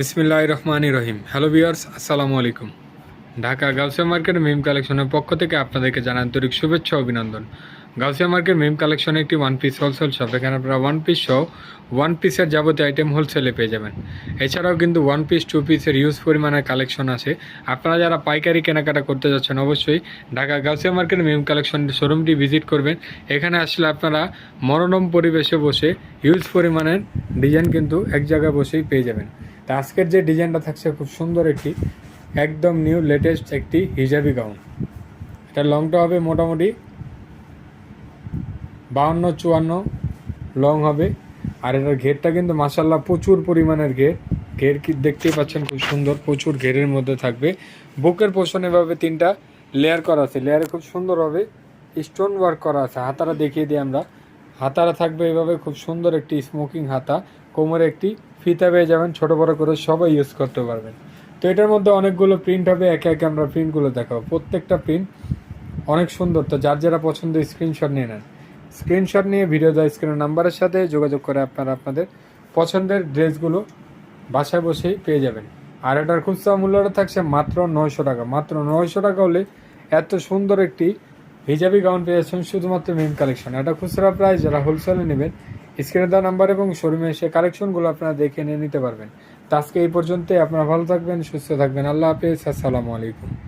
বিসমিল্লাহ রহমানি রহিম hello viewers, আসসালামু আলাইকুম। ঢাকা গাউসিয়া মার্কেট মিম কালেকশনের পক্ষ থেকে আপনাদেরকে জানান আন্তরিক শুভেচ্ছা অভিনন্দন। গাউসিয়া মার্কেট মিম কালেকশনে একটি ওয়ান পিস হোলসেল শপ এখানে আপনারা ওয়ান পিস সহ ওয়ান পিসের যাবতীয় আইটেম হোলসেলে পেয়ে যাবেন। এছাড়াও কিন্তু ওয়ান পিস টু পিসের ইউজ পরিমাণের কালেকশন আছে। আপনারা যারা পাইকারি কেনাকাটা করতে যাচ্ছেন, অবশ্যই ঢাকা গাউসিয়া মার্কেট মিম কালেকশন শোরুমটি ভিজিট করবেন। এখানে আসলে আপনারা মনোরম পরিবেশে বসে ইউজ পরিমাণের ডিজাইন কিন্তু এক জায়গায় বসেই পেয়ে যাবেন। তা আজকের যে ডিজাইনটা থাকছে খুব সুন্দর একটি, একদম নিউ লেটেস্ট একটি হিজাবি গাউন এটা লংটা হবে মোটামুটি বাউন্ন চুয়ান্ন লং হবে। আর এটার ঘেরটা কিন্তু মাসাল্লাহ প্রচুর পরিমাণের ঘের। ঘের কি দেখতেই পাচ্ছেন খুব সুন্দর, প্রচুর ঘেরের মধ্যে থাকবে। বুকের পোষণ এভাবে তিনটা লেয়ার করা আছে। লেয়ারে খুব সুন্দর হবে স্টোন ওয়ার্ক করা আছে। হাতারা দেখিয়ে দিই আমরা। হাতারা থাকবে এভাবে খুব সুন্দর একটি স্মোকিং হাতা। কোমরে একটি ফিতা পেয়ে যাবেন, ছোট বড় করে সবাই ইউজ করতে পারবেন। তো এটার মধ্যে অনেকগুলো প্রিন্ট হবে, একে একে আমরা প্রিন্টগুলো দেখাবো। প্রত্যেকটা প্রিন্ট অনেক সুন্দর। তো যার যারা পছন্দ স্ক্রিনশট নিয়ে নেন। স্ক্রিনশট নিয়ে ভিডিও দেওয়া স্ক্রিনের নাম্বারের সাথে যোগাযোগ করে আপনারা আপনাদের পছন্দের ড্রেসগুলো বাসায় বসেই পেয়ে যাবেন। আর এটার খুচরা মূল্যটা থাকছে মাত্র নয়শো টাকা। মাত্র নয়শো টাকা হলে এত সুন্দর একটি হিজাবি গাউন পেয়ে যাচ্ছেন শুধুমাত্র মেন কালেকশন এটা খুচরা প্রাইস যারা হোলসেলে নেবেন স্ক্রিনে দেওয়া নাম্বার এবং শোরুমে এসে কালেকশনগুলো আপনারা দেখে নিয়ে নিতে পারবেন। তো আজকে এই পর্যন্তই। আপনারা ভালো থাকবেন, সুস্থ থাকবেন। আল্লাহ হাফেজ। আসসালামু আলাইকুম।